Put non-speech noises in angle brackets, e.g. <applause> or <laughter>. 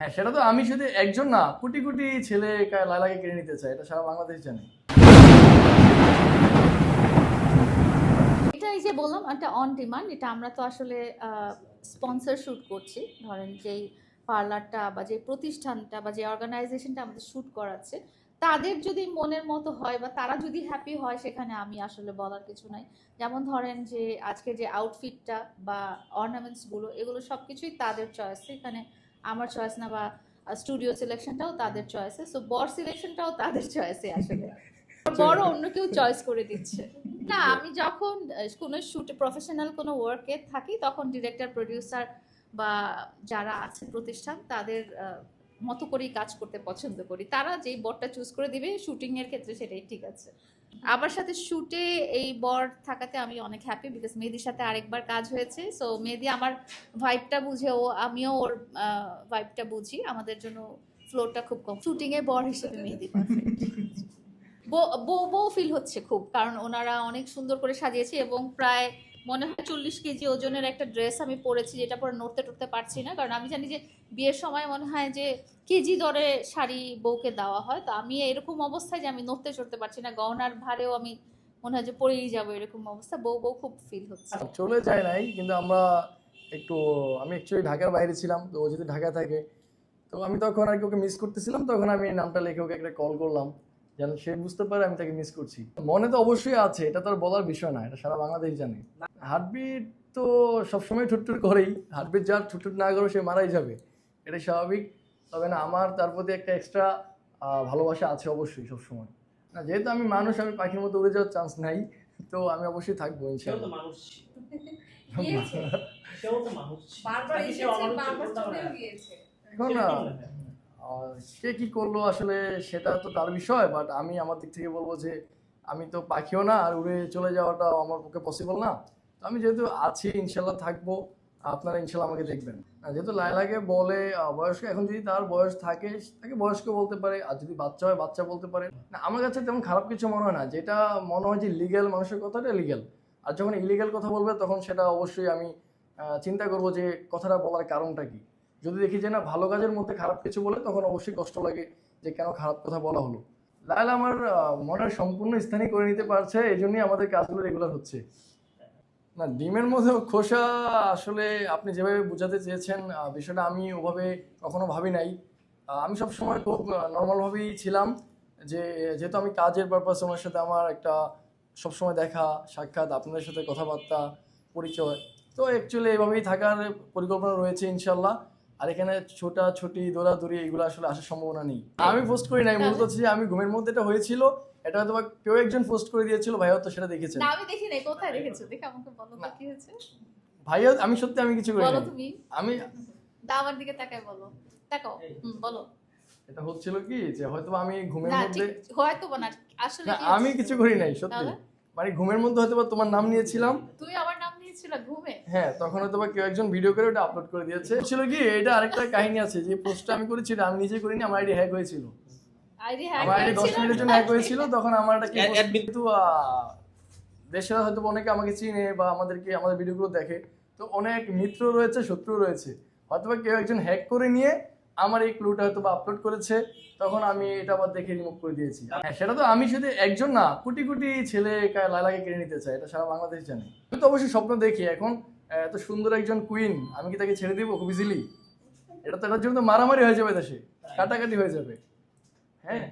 হ্যাঁ সেটা তো আমি শুধু একজন না, কোটি কোটি ছেলে কা- লাইলাকে কেড়ে নিতে চায়, এটা সারা বাংলাদেশ জানে। এটা এই যে বললাম, একটা অন ডিমান্ড এটা আমরা তো আসলে স্পন্সর শুট করছি। ধরেন যেই পার্লারটা বা যে প্রতিষ্ঠানটা বা যে অর্গানাইজেশনটা আমাদের শুট করাচ্ছে, তাদের যদি মনের মতো হয় বা তারা যদি হ্যাপি হয়, সেখানে আমি আসলে বলার কিছু নাই। যেমন ধরেন যে, আজকে যে আউটফিটটা বা অর্নামেন্টসগুলো এগুলো সব কিছুই তাদের চয়েস এখানে আমার চয়েস না বা স্টুডিও সিলেকশনটাও তাদের চয়েসে সো বর সিলেকশনটাও তাদের চয়েসে আসলে। <laughs> বড় অন্য কেউ চয়েস করে দিচ্ছে। না আমি যখন কোনো শুটে প্রফেশনাল কোনো ওয়ার্কে থাকি তখন ডিরেক্টর প্রডিউসার বা যারা আছে প্রতিষ্ঠান তাদের মতো করেই কাজ করতে পছন্দ করি। তারা যেই বরটা চুজ করে দিবে শুটিংয়ের ক্ষেত্রে সেটাই ঠিক আছে। আমার সাথে শুটে এই বর থাকাতে আমি অনেক হ্যাপি বিকজ মেহেদির সাথে আরেকবার কাজ হয়েছে। সো মেহেদি আমার ভাইবটা বুঝে ও আমিও ওর ভাইবটা বুঝি। আমাদের জন্য ফ্লোরটা খুব কম। শুটিংয়ে এ বর হিসেবে মেহেদি <laughs> বউ বউ ফিল হচ্ছে খুব কারণ ওনারা অনেক সুন্দর করে সাজিয়েছে এবং প্রায় মনে হয় চল্লিশ কেজি ওজনের একটা ড্রেস আমি পরেছি যেটা পরে নড়তে টড়তে পারছি না। কারণ আমি জানি যে বিয়ের সময় মনে হয় যে কেজি দরে শাড়ি বউকে দেওয়া হয়। তো আমি এরকম অবস্থায় যে আমি নড়তে চড়তে পারছি না, গহনার ভারেও আমি মনে হয় যে পরেই যাব এরকম অবস্থা। বউ বউ খুব ফিল হচ্ছে। চলে যায় নাই, কিন্তু আমরা একটু, আমি অ্যাকচুয়ালি ঢাকার বাইরে ছিলাম, তো ও যদি ঢাকা থাকে, তো আমি তখন আর কি ওকে মিস করতেছিলাম, তখন আমি নামটা লিখে ওকে একটা কল করলাম, যেন সে বুঝতে পারে আমি তাকে মিস করছি। মনে তো অবশ্যই আছে, এটা তো আর বলার বিষয় না, এটা সারা বাংলাদেশ জানে। হার্টবিট তো সবসময় ঠুটঠুট করেই। হার্টবিট যার ঠুটঠুট না করে সে মারাই যাবে। এটাই স্বাভাবিক। তবে না আমার তার প্রতি একটা এক্সট্রা ভালোবাসা আছে অবশ্যই সবসময়। না যেহেতু আমি মানুষ আমি পাখির মতো উড়ে যাওয়ার চান্স নাই তো আমি অবশ্যই থাকব। এখন সে কি করল আসলে সেটা তো তার বিষয় বাট আমি আমার দিক থেকে বলব যে আমি তো পাখিও না আর উড়ে চলে যাওয়াটা আমার পক্ষে পসিবল না। আমি যেহেতু আছি, ইনশাল্লাহ থাকব, আপনারা ইনশাল্লাহ আমাকে দেখবেন। যেহেতু লাইলাকে বলে বয়স্ক, এখন যদি তার বয়স থাকে, তাকে বয়স্ক বলতে পারে, আর যদি বাচ্চা হয়, বাচ্চা বলতে পারে। না, আমার কাছে তেমন খারাপ কিছু মনে হয় না, যেটা মনে হয় যে লিগ্যাল মানুষের কথাটা লিগ্যাল আর যখন ইলিগ্যাল কথা বলবে, তখন সেটা অবশ্যই আমি চিন্তা করব যে কথাটা বলার কারণটা কি। যদি দেখি যে না, ভালো কাজের মধ্যে খারাপ কিছু বলে, তখন অবশ্যই কষ্ট লাগে যে কেন খারাপ কথা বলা হলো। লাইলা আমার মনের সম্পূর্ণ স্থানই করে নিতে পারছে, এই জন্যই আমাদের কাজগুলো রেগুলার হচ্ছে। না, ডিমের মধ্যে খোসা আসলে আপনি যেভাবে বোঝাতে চেয়েছেন বিষয়টা আমি ওভাবে কখনো ভাবি নাই। আমি সব সময় খুব নর্মালভাবেই ছিলাম যে, যেহেতু আমি কাজের পারপাস ওনার সাথে আমার একটা সবসময় দেখা, সাক্ষাৎ, আপনাদের সাথে কথাবার্তা, পরিচয়, তো অ্যাকচুয়ালি এভাবেই থাকার পরিকল্পনা রয়েছে ইনশাল্লাহ। আর এখানে ছোটা ছুটি দৌড়াদৌড়ি এগুলো আসলে আসার সম্ভাবনা নেই। আমি পোস্ট করি নাই মূলত হচ্ছে যে আমি ঘুমের মধ্যে এটা হয়েছিল এটা হয়তো কেউ একজন পোস্ট করে দিয়েছিল ভাইয়া তো সেটা দেখেছেন। না আমি দেখি নাই কোথায় দেখেছ? দেখে আমাকে বলো। কি হয়েছে? ভাইয়া আমি সত্যি আমি কিছু করি বলো তুমি। আমি দা আমার দিকে তাকায় বলো। তাকাও হুম বলো। এটা হচ্ছিল কি যে হয়তো আমি ঘুমের মধ্যে হয়তো না আসলে আমি কিছু করি নাই সত্যি। মানে ঘুমের মধ্যে হয়তো বা তোমার নাম নিয়েছিলাম। তুই আমার নাম নিয়েছিল ঘুমে। হ্যাঁ তখন হয়তো কেউ একজন ভিডিও করে ওটা আপলোড করে দিয়েছে। ছিল কি এটা আরেকটা কাহিনী আছে যে পোস্টটা আমি করেছি আমি নিজে করিনি আমার আইডি হ্যাক হয়েছিল। আইডি হ্যাক আমার আইডি দশ মিনিটের জন্য হ্যাক হয়েছিল তখন আমার একটা কিন্তু আহ, দেশের হয়তো অনেকে আমাকে চিনে বা আমাদেরকে আমাদের ভিডিওগুলো দেখে। তো অনেক মিত্র রয়েছে শত্রু রয়েছে। হয়তোবা কেউ একজন হ্যাক করে নিয়ে আমার এই ক্লুটা হয়তো বা আপলোড করেছে, তখন আমি এটা আবার দেখে রিমুভ করে দিয়েছি। হ্যাঁ সেটা তো আমি শুধু একজন না, কোটি কোটি ছেলে কা- লাইলাকে কেড়ে নিতে চাই এটা সারা বাংলাদেশ জানে। আমি তো অবশ্যই স্বপ্ন দেখি এখন এত সুন্দর একজন কুইন আমি কি তাকে ছেড়ে দিব? খুব ইজিলি এটা তো এটার জন্য মারামারি হয়ে যাবে দেশে, কাটাকাটি হয়ে যাবে। হ্যাঁ।